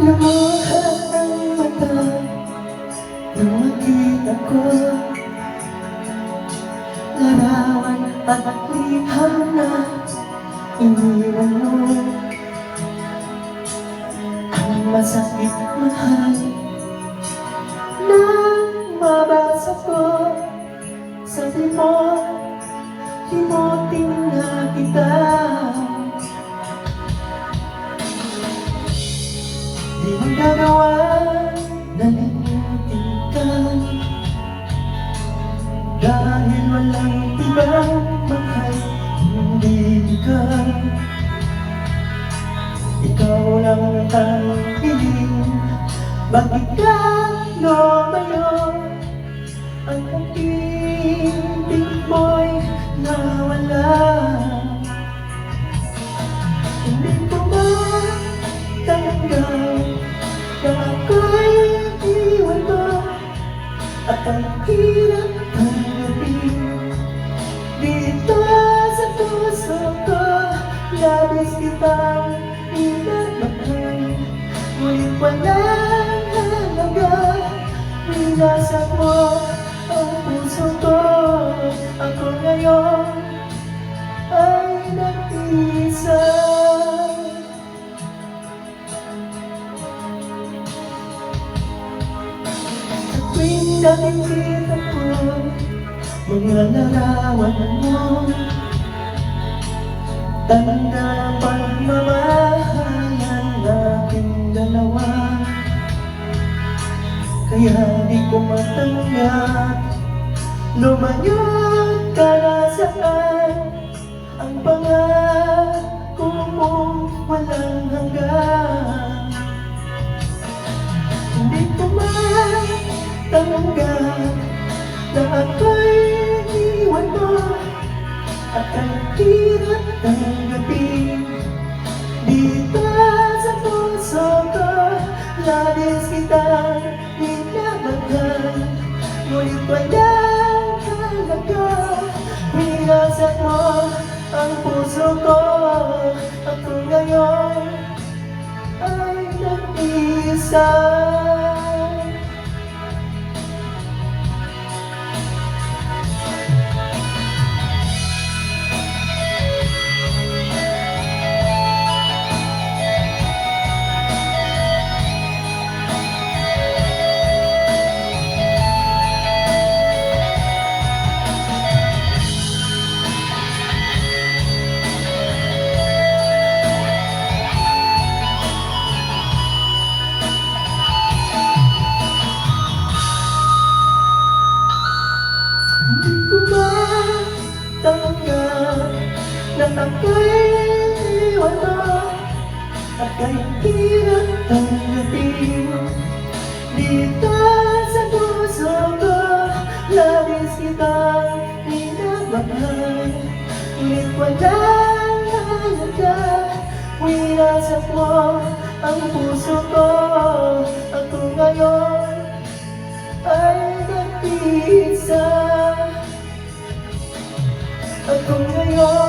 Lumuhag ang mata Nang makita ko Larawan at liham na Iniwan mo Ang masakit mahal Na mabasa ko Sabi mo Himotin na kita. Ang tanging Bakit ka walang halaga Minasak mo ang puso ko. Ako ngayon ay nag-iisa. Sa tuwing nakikita ko Mga larawan mo. Tanda natin dalawa. Kaya di ko matanggap. Lumayo ka na saan Ang pangako mong walang hanggan. Hindi ko matanggap Na ako'y iwan mo At ang hirap tanggapin Dito Winasak mo ang puso ko. Ako ngayon ay nag-isa iwan mo At kahit hirap tanggapin Dito sa puso ko Labis kitang minamahal Ngunit walang halaga Winasak mo ang puso ko Ako ngayon ay nag-iisa Ako ngayon